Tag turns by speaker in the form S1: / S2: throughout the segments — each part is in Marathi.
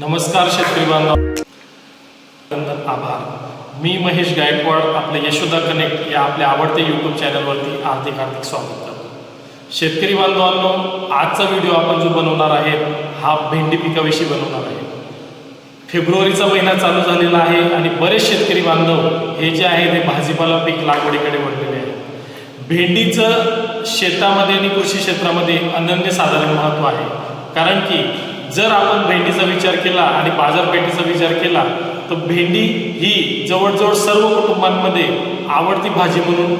S1: नमस्कार शेतकरी बांधव. आभार. मी महेश गायकवाड आपले यशोदा कनेक्ट या आपल्या आवडते यूट्यूब चॅनलवरती हार्दिक हार्दिक स्वागत करतो. शेतकरी बांधवांनो आजचा व्हिडिओ आपण जो बनवणार आहे हा भेंडी पिकाविषयी बनवणार आहे. फेब्रुवारीचा महिना चालू झालेला आहे आणि बरेच शेतकरी बांधव हे जे आहे ते भाजीपाला पीक लागवडीकडे वळलेले आहे भेंडीचं शेतामध्ये आणि कृषी क्षेत्रामध्ये अनन्यसाधारण महत्त्व आहे. कारण की जर आपण भेंडीचा विचार केला आणि बाजारपेठेचा विचार केला तर भेंडी ही जवळजवळ सर्व कुटुंबांमध्ये आवडती भाजी म्हणून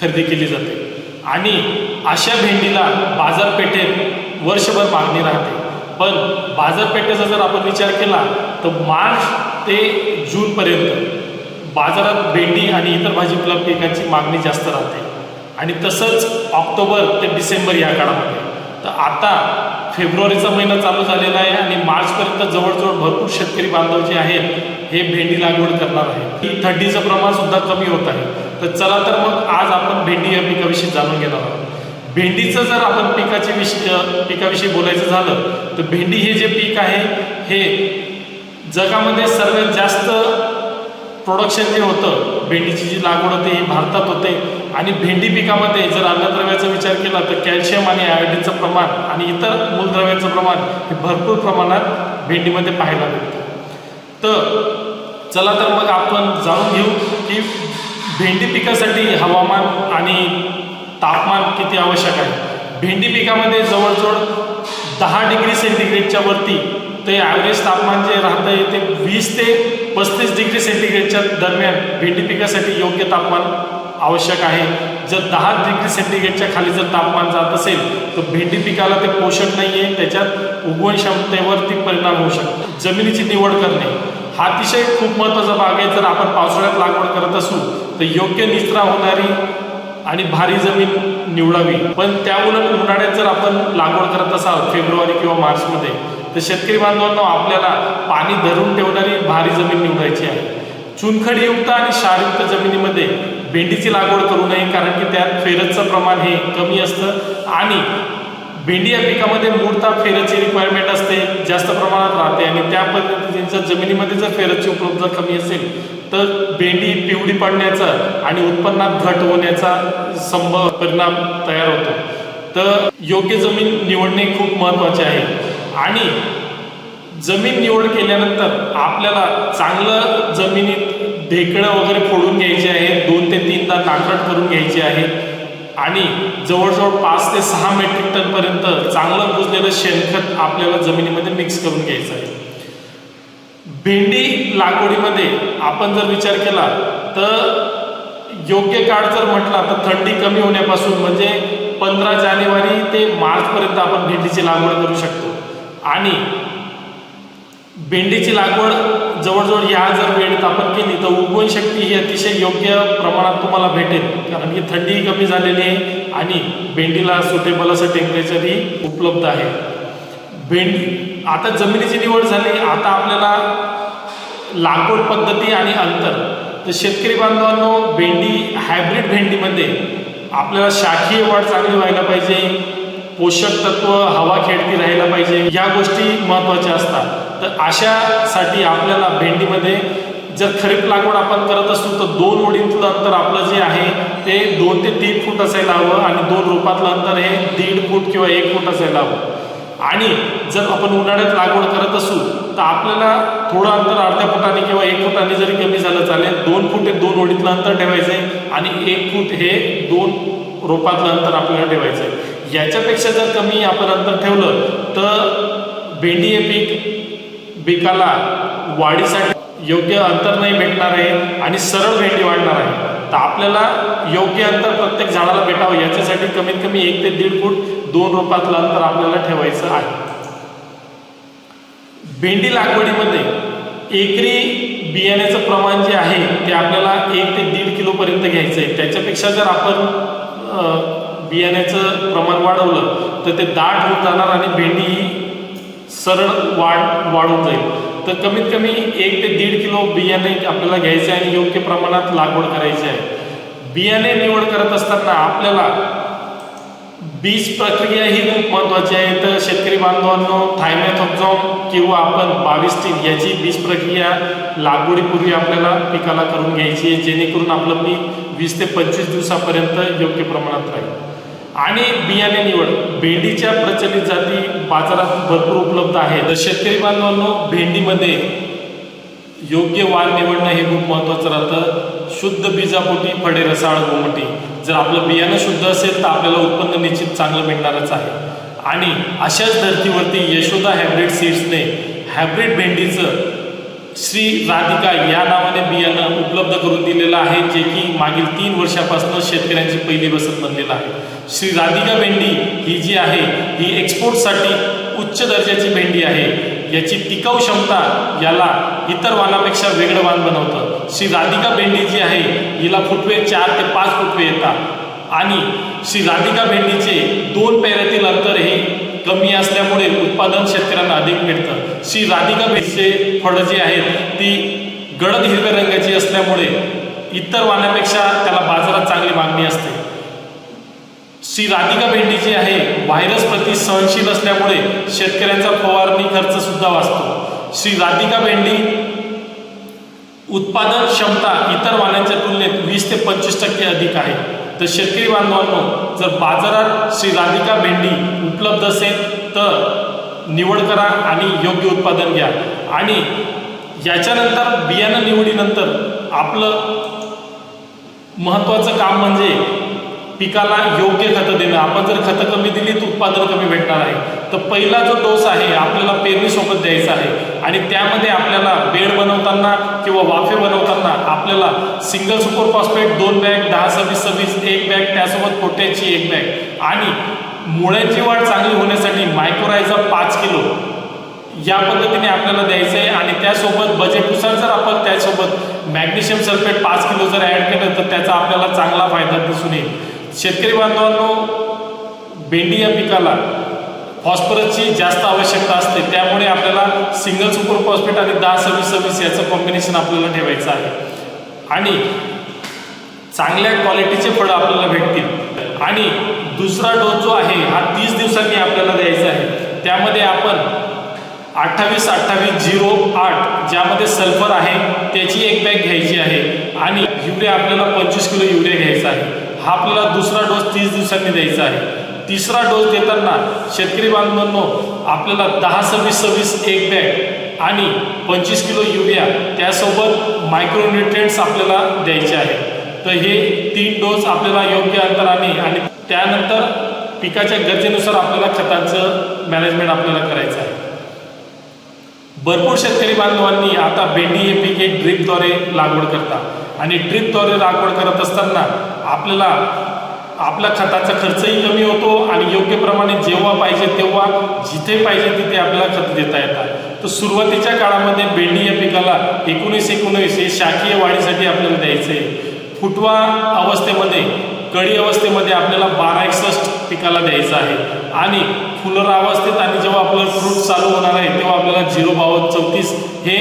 S1: खरेदी केली जाते. आणि अशा भेंडीला बाजारपेठेत वर्षभर मागणी राहते. पण बाजारपेठेचा जर आपण विचार केला तर मार्च ते जूनपर्यंत बाजारात भेंडी आणि इतर भाजीपाला पिकांची मागणी जास्त राहते. आणि तसंच ऑक्टोबर ते डिसेंबर या काळामध्ये. तर आता फेब्रुवारीचा महिना चालू झालेला आहे आणि मार्चपर्यंत जवळजवळ भरपूर शेतकरी बांधव जे आहेत हे भेंडी लागवड करणार आहे थंडीचं प्रमाण सुद्धा कमी होत आहे. तर चला तर मग आज आपण भेंडी या पिकाविषयी जाणून घेणार आहोत. भेंडीचं जर आपण पिकाच्या विष पिकाविषयी बोलायचं झालं तर भेंडी हे जे पीक आहे हे जगामध्ये सर्वात जास्त प्रोडक्शन जे होतं भेंडीची जी लागवड होते ही भारतात होते. आणि भेंडी पिकामध्ये जर अन्नद्रव्याचा विचार केला तर कॅल्शियम आणि आयोडीनचं प्रमाण आणि इतर मूलद्रव्याचं प्रमाण हे भरपूर प्रमाणात भेंडीमध्ये पाहायला मिळतं. तर चला तर मग आपण जाणून घेऊ की भेंडी पिकासाठी हवामान आणि तापमान किती आवश्यक आहे. भेंडी पिकामध्ये जवळजवळ दहा डिग्री सेंटीग्रेडच्या वरती ते ॲव्हरेज तापमान जे राहतं ते वीस ते पस्तीस डिग्री सेंटीग्रेडच्या दरम्यान भेंडी पिकासाठी योग्य तापमान आवश्यक आहे. जर दहा डिग्री सेंटीग्रेडच्या खाली जर तापमान जात असेल तर भेंडी पिकाला ते पोषक नाही आहे त्याच्यात उगवण क्षमतेवरती परिणाम होऊ शकतो. जमिनीची निवड करणे हा अतिशय खूप महत्त्वाचा भाग आहे. जर आपण पावसाळ्यात लागवड करत असू तर योग्य निचरा होणारी आणि भारी जमीन निवडावी. पण त्या उलट उन्हाळ्यात जर आपण लागवड करत असाल फेब्रुवारी किंवा मार्चमध्ये तर शेतकरी बांधवांना आपल्याला पाणी धरून ठेवणारी भारी जमीन निवडायची आहे. चुनखडीयुक्त आणि क्षारयुक्त जमिनीमध्ये भेंडीची लागवड करू नये कारण की त्यात फेरसचं प्रमाण हे कमी असतं. आणि भेंडी या पिकामध्ये मूळता फेरसची रिक्वायरमेंट असते जास्त प्रमाणात राहते. आणि त्या पद्धतीचं जमिनीमध्ये जर फेरसची उपलब्धता कमी असेल तर भेंडी पिवळी पडण्याचा आणि उत्पन्नात घट होण्याचा संभव परिणाम तयार होतो. तर योग्य जमीन निवडणे खूप महत्त्वाचे आहे. आणि जमीन निवड केल्यानंतर आपल्याला चांगलं जमिनीत ढेकळं वगैरे फोडून घ्यायचे आहे. दोन ते तीनदा नाकरट करून घ्यायचे आहे. आणि जवळजवळ पाच ते सहा मेट्रिक टनपर्यंत चांगलं कुजलेलं शेणखत आपल्याला जमिनीमध्ये मिक्स करून घ्यायचं आहे. भेंडी लागवडीमध्ये आपण जर विचार केला तर योग्य काळ जर म्हटला तर थंडी कमी होण्यापासून म्हणजे पंधरा जानेवारी ते मार्चपर्यंत आपण भेंडीची लागवड करू शकतो. आणि भेंडीची लागवड जवळजवळ ह्या जर वेळेत आपण केली तर उगवण शक्ती ही अतिशय योग्य प्रमाणात तुम्हाला भेटेल. कारण की थंडीही कमी झालेली आहे आणि भेंडीला सुटेबल असं टेम्परेचरही उपलब्ध आहे. भेंडी आता जमिनीची निवड झाली आता आपल्याला लागवड पद्धती आणि अंतर. तर शेतकरी बांधवांनो भेंडी हायब्रिड भेंडीमध्ये आपल्याला शाखीय वाढ चांगली व्हायला पाहिजे. पोषक तत्व हवा खेळती राहायला पाहिजे या गोष्टी महत्त्वाच्या असतात. तर अशासाठी आपल्याला भेंडीमध्ये जर खरीप लागवड आपण करत असू तर दोन ओढीतलं अंतर आपलं जे आहे ते दोन ते तीन फूट असायला हवं आणि दोन रोपातलं अंतर हे दीड फूट किंवा एक फूट असायला हवं. आणि जर आपण उन्हाळ्यात लागवड करत असू तर आपल्याला थोडं अंतर अर्ध्या फुटाने किंवा एक फुटाने जरी कमी झालं चालेल दोन फूट हे दोन ओळीतलं अंतर ठेवायचं आहे आणि एक फूट हे दोन रोपातलं अंतर आपल्याला ठेवायचं आहे याच्यापेक्षा जर कमी आपण अंतर ठेवलं तर भेंडी हे पीक पिकाला वाढीसाठी योग्य अंतर नाही भेटणार आहे आणि सरळ भेंडी वाढणार आहे. तर आपल्याला योग्य अंतर प्रत्येक झाडाला भेटावं याच्यासाठी कमीत कमी एक ते दीड फूट दोन रोपातलं अंतर आपल्याला ठेवायचं आहे. भेंडी लागवडीमध्ये एकरी बियाण्याचं प्रमाण जे आहे ते आपल्याला एक ते दीड किलोपर्यंत घ्यायचं आहे त्याच्यापेक्षा जर आपण बियाण्याचं प्रमाण वाढवलं तर ते दाट होत जाणार आणि भेंडी ही सरळ वाढ वाढून जाईल. तर कमीत कमी एक ते दीड किलो बियाणे आपल्याला घ्यायचे आणि योग्य प्रमाणात लागवड करायची आहे. बियाणे निवड करत असताना आपल्याला बीज प्रक्रिया ही खूप महत्त्वाची आहे. तर शेतकरी बांधवांनो थायमॅथॉक्झॉम किंवा आपण बावीस तीन याची बीज प्रक्रिया लागवडीपूर्वी आपल्याला पिकाला करून घ्यायची आहे जेणेकरून आपलं पीक वीस ते पंचवीस दिवसापर्यंत योग्य प्रमाणात राहील. आणि बियाणे निवड. भेंडीच्या प्रचलित जाती बाजारात भरपूर उपलब्ध आहेत. तर शेतकरी बांधवांनो भेंडीमध्ये योग्य वाण निवडणं हे खूप महत्त्वाचं राहतं. शुद्ध बीजापोटी फडे रसाळ गोमटी. जर आपलं बियाणं शुद्ध असेल तर आपल्याला उत्पन्न निश्चित चांगलं मिळणारच आहे. आणि अशाच धर्तीवरती यशोदा हायब्रिड सीड्सने हायब्रिड भेंडीचं श्री राधिका या नावाने बियाणं उपलब्ध करून दिलेलं आहे जे की मागील तीन वर्षापासून शेतकऱ्यांची पहिली बसत बनलेलं आहे. श्री राधिका भेंडी ही जी आहे ही एक्सपोर्टसाठी उच्च दर्जाची भेंडी आहे. याची टिकाऊ क्षमता याला इतर वाणापेक्षा वेगळं वाण बनवतं. श्री राधिका भेंडी जी आहे हिला फुटवे चार ते पाच फुटवे येतात. आणि श्री राधिका भेंडीचे दोन पेऱ्यातील अंतर हे कमी असल्यामुळे उत्पादन शेतकऱ्यांना अधिक मिळतं. श्री राधिका भेंडीचे फळं जी आहेत ती गडद हिरव्या रंगाची असल्यामुळे इतर वाण्यापेक्षा त्याला बाजारात चांगली मागणी असते. श्री राधिका भेंडी जी आहे व्हायरस प्रति सहनशील असल्यामुळे शेतकऱ्यांचा फवारणी खर्च सुद्धा वाचतो. श्री राधिका भेंडी उत्पादन क्षमता इतर वाण्यांच्या तुलनेत वीस ते पंचवीस टक्के अधिक आहे. तर शेतकरी बांधवांनो जर बाजारात श्री राधिका भेंडी उपलब्ध असेल तर निवड करा आणि योग्य उत्पादन घ्या. आणि याच्यानंतर बियाणं निवडीनंतर आपलं महत्त्वाचं काम म्हणजे पिकाला योग्य खतं देणं. आपण जर खतं कमी दिली तर उत्पादन कमी भेटणार आहे. तर पहिला जो डोस आहे आपल्याला पेरणीसोबत द्यायचा आहे. आणि त्यामध्ये आपल्याला बेड बनवताना किंवा वाफे बनवताना आपल्याला सिंगल सुपर फॉस्फेट दोन बॅग दहा सव्वीस सव्वीस एक बॅग त्यासोबत पोट्याची एक बॅग आणि मुळ्यांची वाढ चांगली होण्यासाठी मायक्रोरायझा पाच किलो. या पद्धतीने आपल्याला द्यायचं आहे आणि त्यासोबत बजेटनुसार जर आपण त्यासोबत मॅग्नेशियम सल्फेट पाच किलो जर ॲड केलं तर त्याचा आपल्याला चांगला फायदा दिसून येईल. शेतकरी बांधवांनो भेंडी या पिकाला फॉस्फरसची जास्त आवश्यकता असते. त्यामुळे आपल्याला सिंगल सुपर फॉस्फेट आणि दहा सव्वीस सव्वीस याचं कॉम्बिनेशन आपल्याला ठेवायचं आहे. आणि चांगल्या क्वालिटीचे फळं आपल्याला भेटतील. आणि दुसरा डोस जो आहे हा तीस दिवसांनी आपल्याला द्यायचा आहे. त्यामध्ये आपण अठ्ठावीस अठ्ठावीस झिरो आठ ज्यामध्ये सल्फर आहे त्याची एक बॅग घ्यायची आहे. आणि युरिया आपल्याला पंचवीस किलो युरिया घ्यायचा आहे. हा आपल्याला दुसरा डोस तीस दिवसांनी द्यायचा आहे. तिसरा डोस देताना शेतकरी बांधवांनो आपल्याला दहा सव्वीस सव्वीस एक बॅग आणि पंचवीस किलो युरिया त्यासोबत मायक्रोन्युट्रिएंट्स आपल्याला द्यायचे आहे. तर हे तीन डोस आपल्याला योग्य अंतराने आणि त्यानंतर पिकाच्या गरजेनुसार आपल्याला खतांचं मॅनेजमेंट आपल्याला करायचं आहे. भरपूर शेतकरी बांधवांनी आता भेंडी हे पीक एक ड्रीपद्वारे लागवड करतात. आणि ड्रीपद्वारे लागवड करत असताना आपल्याला आपल्या खताचा खर्चही कमी होतो आणि योग्य प्रमाणे जेव्हा पाहिजे तेव्हा जिथे पाहिजे तिथे आपल्याला खत देता येतात. तर सुरुवातीच्या काळामध्ये भेंडी या पिकाला एकोणीस एकोणीस हे शाकीय वाढीसाठी आपल्याला द्यायचे. फुटवा अवस्थेमध्ये कडी अवस्थेमध्ये आपल्याला बारा एकसष्ट पिकाला द्यायचं आहे. आणि फुलर अवस्थेत आणि जेव्हा आपलं फ्रूट चालू होणार आहे तेव्हा आपल्याला झिरो बावन्न चौतीस हे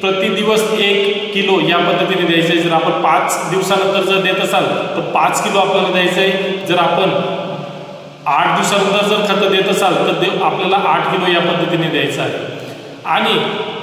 S1: प्रति दिवस एक किलो या पद्धतीने द्यायचं आहे. जर आपण पाच दिवसानंतर जर देत असाल तर पाच किलो आपल्याला द्यायचं आहे. जर आपण आठ दिवसानंतर जर खतं देत असाल तर दे आपल्याला आठ किलो या पद्धतीने द्यायचं आहे. आणि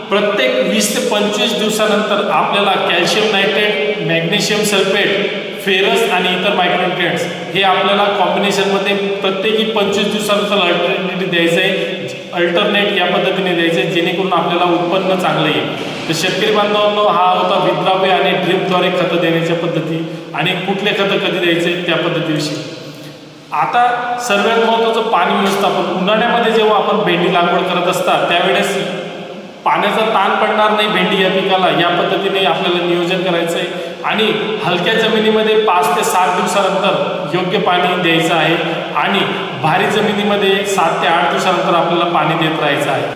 S1: प्रत्येक वीस ते पंचवीस दिवसानंतर आपल्याला calcium nitrate magnesium sulphate ferrous आणि इतर मायक्रोन्युट्रियंट्स हे आपल्याला कॉम्बिनेशनमध्ये प्रत्येकी पंचवीस दिवसानुसार अल्टरनेट द्यायचं आहे. अल्टरनेट या पद्धतीने द्यायचं आहे जेणेकरून आपल्याला उत्पन्न चांगलं येईल. तर शेतकरी बांधवांनो हा होता विद्राव्य आणि ड्रिपद्वारे खतं देण्याच्या पद्धती आणि कुठले खतं कधी द्यायचे त्या पद्धतीविषयी. आता सर्वात महत्त्वाचं पाणी व्यवस्थापन. उन्हाळ्यामध्ये जेव्हा आपण भेंडी लागवड करत असतात त्यावेळेस पाण्याचा ताण पडणार नाही भेंडी या पिकाला. या पद्धतीने आपल्याला नियोजन करायचं आहे. आणि हलक्या जमिनीमध्ये पाच ते सात दिवसानंतर योग्य पाणी द्यायचं आहे आणि भारी जमिनीमध्ये सात ते आठ दिवसानंतर आपल्याला पाणी देत राहायचं आहे.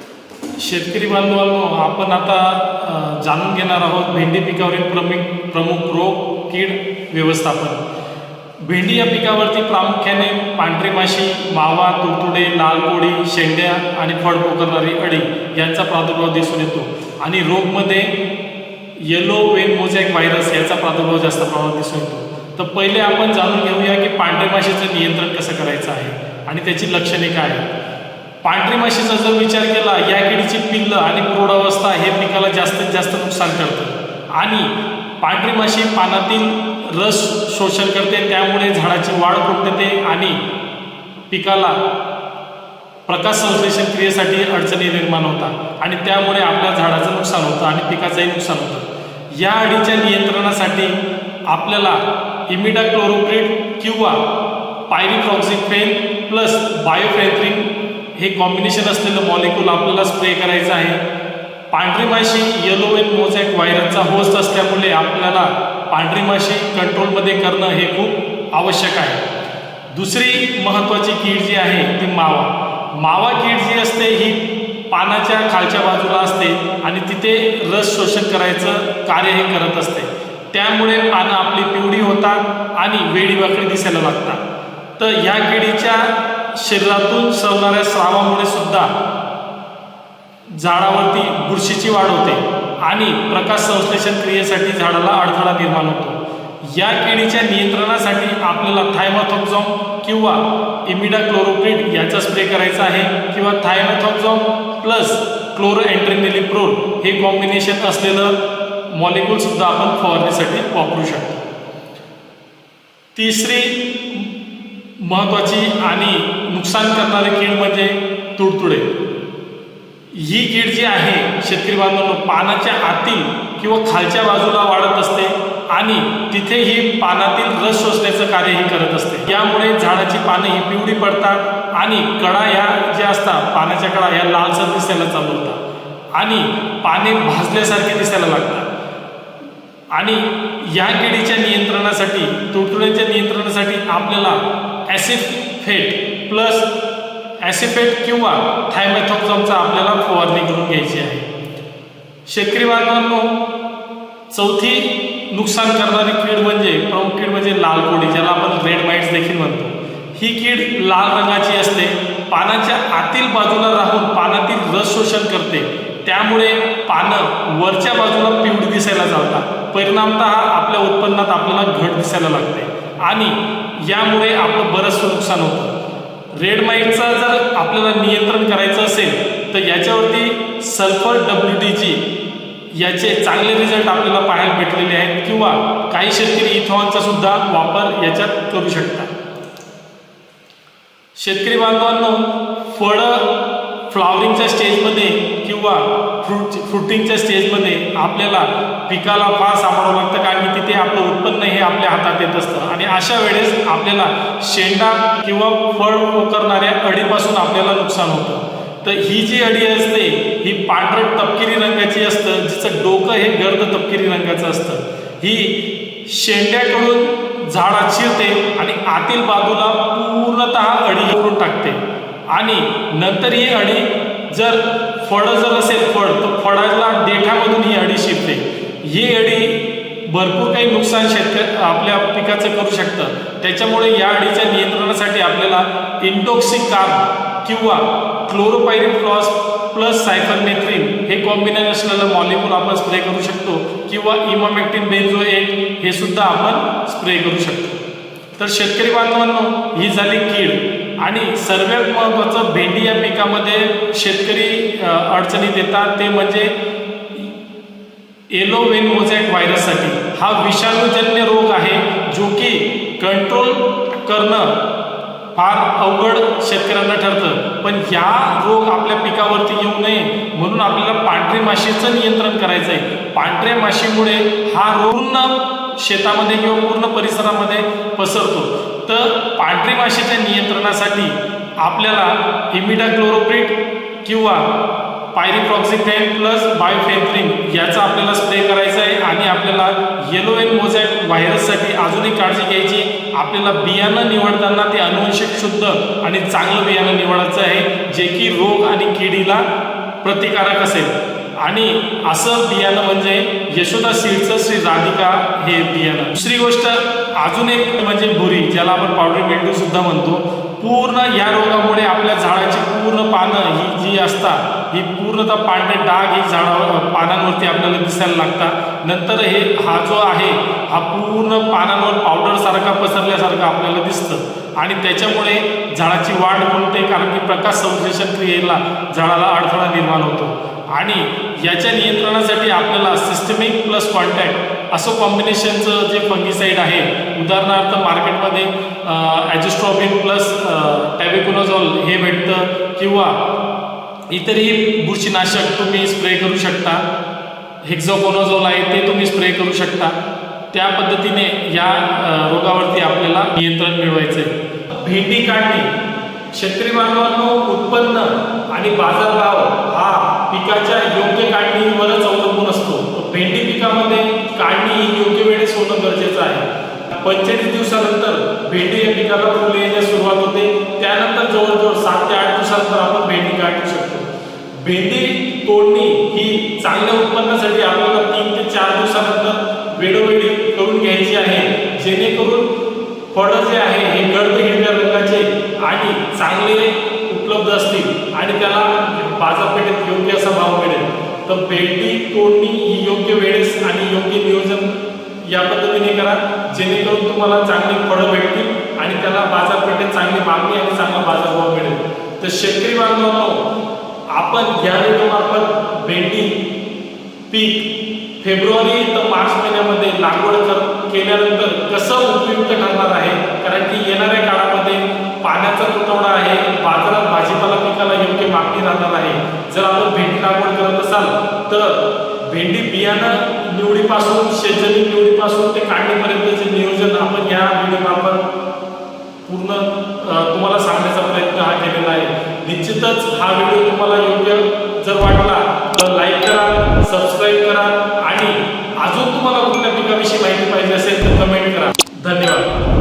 S1: शेतकरी बांधवांनो आपण आता जाणून घेणार आहोत भेंडी पिकावरील प्रमुख प्रमुख रोग कीड व्यवस्थापन. भेंडी या पिकावरती प्रामुख्याने पांढरी माशी मावा तुडतुडे लाल कोळी शेंड्या आणि फळ पोखरणारी अळी यांचा प्रादुर्भाव दिसून येतो. आणि रोगमध्ये येलो वेन मोझॅक व्हायरस याचा प्रादुर्भाव जास्त प्रमाणात दिसून येतो. तर पहिले आपण जाणून घेऊया की पांढऱ्या माशीचं नियंत्रण कसं करायचं आहे आणि त्याची लक्षणे काय आहेत. पांढरी माशीचा जर विचार केला या किडीची पिल्लं आणि प्रौढावस्था हे पिकाला जास्तीत जास्त नुकसान करतं. आणि पांढरी माशी पानातील रस शोषण करते त्यामुळे झाडाची वाढ खुंटते आणि पिकाला प्रकाश संश्लेषण क्रियेसाठी अडचणी निर्माण होतात आणि त्यामुळे आपल्या झाडाचं नुकसान होतं आणि पिकाचंही नुकसान होतं. या अडीच्या नियंत्रणासाठी आपल्याला इमिडा क्लोरोप्रिड किंवा पेन प्लस बायोफ्रेथ्रिन हे कॉम्बिनेशन असलेलं मॉलिक्यूल आपल्याला स्प्रे करायचं आहे. पांढरी माशी येलो एन मोझॅक व्हायरसचा होस्ट असल्यामुळे आपल्याला पांढरी माशी कंट्रोलमध्ये करणं हे खूप आवश्यक आहे. दुसरी महत्त्वाची कीड जी आहे ती मावा. मावा कीड जी असते ही पानाच्या खालच्या बाजूला असते आणि तिथे रस शोषण करायचं कार्य हे करत असते. त्यामुळे पानं आपली पिवळी होतात आणि वेडीवाकडी दिसायला लागतात. तर ह्या किडीच्या शरीरातून सवणाऱ्या स्रावामुळे सुद्धा झाडावरती बुरशीची वाढ होते आणि प्रकाश संश्लेषण क्रियेसाठी झाडाला अडथळा निर्माण होतो. या किडीच्या नियंत्रणासाठी आपल्याला थायमॅथॉक्झॉम किंवा इमिडा क्लोरोप्रिड याचा स्प्रे करायचा आहे किंवा थायमॅथॉक्झॉम प्लस क्लोरो एन्ट्रेनिलिप्रोल हे कॉम्बिनेशन असलेलं मॉलिक्यूल सुद्धा आपण फवारणीसाठी वापरू शकतो. तिसरी महत्त्वाची आणि नुकसान करणारी कीड म्हणजे तुडतुडे. ही कीड जी आहे शेतकरी बांधवांनो पानाच्या आतील किंवा खालच्या बाजूला वाढत असते आणि तिथे ही पानातील रस शोषण्याचं कार्यही करत असते. यामुळे झाडाची पानं ही पिवळी पडतात आणि कडा ह्या ज्या असतात पानाच्या कडा ह्या लालसर दिसायला चालू होतात आणि पाने भाजल्यासारखे दिसायला लागतात. आणि या किडीच्या नियंत्रणासाठी तुडतुड्यांच्या नियंत्रणासाठी आपल्याला ॲसिफेट प्लस ॲसिफेट किंवा थायमॅथॉक्झॉमचा आपल्याला फवारणी करून घ्यायची आहे. शेतकरी बांधवांनो चौथी नुकसान करणारी कीड म्हणजे प्रमुख कीड म्हणजे लाल कोडी ज्याला आपण रेड माइट्स देखील म्हणतो. ही कीड लाल रंगाची असते पानाच्या आतील बाजूला राहून पानातील रस शोषण करते. त्यामुळे पानं वरच्या बाजूला पिवळी दिसायला चालतात. परिणामतः आपल्या उत्पन्नात आपल्याला घट दिसायला लागते. आणि यामुळे आपलं बरंचसं नुकसान होतं. रेड माईटचा जर आपल्याला नियंत्रण करायचं असेल तर याच्यावरती सल्फर डब्ल्यू डी जी याचे चांगले रिझल्ट आपल्याला पाहायला भेटलेले आहेत किंवा काही शेतकरी इथॉनचा सुद्धा वापर याच्यात करू शकतात. शेतकरी बांधवांनो फळं फ्लॉवरिंगच्या स्टेजमध्ये किंवा फ्रूट फ्रुटिंगच्या स्टेजमध्ये आपल्याला पिकाला फार सांभाळावं लागतं कारण की तिथे आपलं उत्पन्न हे आपल्या हातात येत असतं. आणि अशा वेळेस आपल्याला शेंडा किंवा फळ करणाऱ्या अडीपासून आपल्याला नुकसान होतं. तर ही जी अडी असते ही पांढरट तपकिरी रंगाची असतं जिचं डोकं हे गर्द तपकिरी रंगाचं असतं. ही शेंड्याकडून झाडा शिरते आणि आतील बाजूला पूर्णतः अडी करून टाकते. आणि नंतर ही अडी जर फळं जर असेल फळ तर फळाला देठामधून ही अडी शिरते. ही अडी भरपूर काही नुकसान शेतकरी आपल्या पिकाचं करू शकतं. त्याच्यामुळे या अडीच्या नियंत्रणासाठी आपल्याला इंटॉक्सिक काम किंवा क्लोरोपायरिफ्लॉस प्लस सायफरमेथ्रिन हे कॉम्बिनेशन असलेलं मॉलिक्यूल आपण स्प्रे करू शकतो किंवा इमामेक्टिन बेन्झो एक हे सुद्धा आपण स्प्रे करू शकतो. तर शेतकरी बांधवांनो ही झाली कीड आणि सर्वात महत्त्वाचं भेंडी या पिकामध्ये शेतकरी अडचणीत येतात ते म्हणजे येलो वेन मोझॅक व्हायरससाठी. हा विषाणूजन्य रोग आहे जो की कंट्रोल करणं फार अवघड शेतकऱ्यांना ठरतं. पण ह्या रोग आपल्या पिकावरती येऊ नये म्हणून आपल्याला पांढरे माशीचं नियंत्रण करायचं आहे पांढऱ्या माशीमुळे हा रोग पूर्ण शेतामध्ये किंवा पूर्ण परिसरामध्ये पसरतो. तर पांढरी माशीच्या नियंत्रणासाठी आपल्याला इमिडा क्लोरोप्रिट किंवा पायरिप्रॉक्सिफेन प्लस बायोफेन्थ्रिन याचा आपल्याला स्प्रे करायचा आहे आणि आपल्याला येलो एन मोझॅक व्हायरससाठी अजूनही काळजी घ्यायची. आपल्याला बियाणं निवडताना ते अनुवंशिक शुद्ध आणि चांगलं बियाणं निवडायचं आहे जे की रोग आणि किडीला प्रतिकारक असेल. आणि असं बियाणं म्हणजे यशोदा सीडचं श्री राधिका हे बियाणं. दुसरी गोष्ट अजून एक म्हणजे भुरी ज्याला आपण पावडर मिल्टू सुद्धा म्हणतो. पूर्ण या रोगामुळे आपल्या झाडाची पूर्ण पानं ही जी असतात ही पूर्णतः पांढरे डाग ही झाडा पानांवरती आपल्याला दिसायला लागतात. नंतर हे हा जो आहे हा पूर्ण पानांवर पावडरसारखा पसरल्यासारखा आपल्याला दिसतं. आणि त्याच्यामुळे झाडाची वाढ होते कारण की प्रकाश संश्लेषण क्रियेला झाडाला अडथळा निर्माण होतो. आणि याच्या नियंत्रणासाठी आपल्याला सिस्टमिक प्लस कॉन्टॅक्ट असं कॉम्बिनेशनचं जे फंगिसाईड आहे उदाहरणार्थ मार्केटमध्ये ॲजिस्ट्रॉबिन प्लस टॅबेकोनोझॉल हे भेटतं किंवा इतरही बुरशीनाशक तुम्ही स्प्रे करू शकता. हेक्झोकोनोझॉल आहे ते तुम्ही स्प्रे करू शकता. त्या पद्धतीने या रोगावरती आपल्याला नियंत्रण मिळवायचं आहे भेंडी काढणी. शेतकरी बांधवांनो उत्पन्न आणि बाजारभाव हा पिकाच्या योग्य काढणीवरच अवलंबून असतो. भेंडी पिकामध्ये काढणी ही योग्य वेळेस होणं गरजेचं आहे. पंचेचाळीस दिवसानंतर भेंडी या पिकाला फुले येण्यास सुरुवात होते. त्यानंतर जवळजवळ सात ते आठ दिवसानंतर आपण भेंडी काढू शकतो. भेंडी तोडणी ही चांगल्या उत्पन्नासाठी आपल्याला तीन ते चार दिवसानंतर वेळोवेळी करून घ्यायची आहे. जेणेकरून फळं जे आहे हे गर्द हिरव्या रंगाचे आणि चांगले उपलब्ध असतील आणि त्याला बाजारपेठेत योग्य असा भाव मिळेल तर भेंडी तोडणी ही योग्य वेळेस आणि योग्य नियोजन या पद्धतीने करा. जेणेकरून तुम्हाला चांगली फळं भेटतील आणि त्याला बाजारपेठेत चांगली मागणी आणि चांगला बाजारभाव मिळेल. तर शेतकरी बांधवांनो आपण या व्हिडिओमार्फत भेंडी पीक फेब्रुवारी तर मार्च महिन्यामध्ये लागवड केल्यानंतर कसं उपयुक्त ठरणार आहे? कारण की येणाऱ्या काळामध्ये पाण्याचा तुटवडा आहे बाजारात भाजीपाला पिकाला योग्य मागणी राहणार आहे जर आपण भेंडी लागवड करत असाल तर भेंडी बियाणं निवडीपासून शेतजमीन निवडीपासून ते काढणीपर्यंतचे नियोजन आपण या व्हिडिओमार्फत पूर्ण तुम्हाला सांगण्याचा प्रयत्न हा केलेला आहे. निश्चितच हा व्हिडिओ तुम्हाला योग्य जर वाटला तर लाईक करा सबस्क्राईब करा आणि अजून तुम्हाला कुठल्या पिकाविषयी माहिती पाहिजे असेल तर कमेंट करा. धन्यवाद.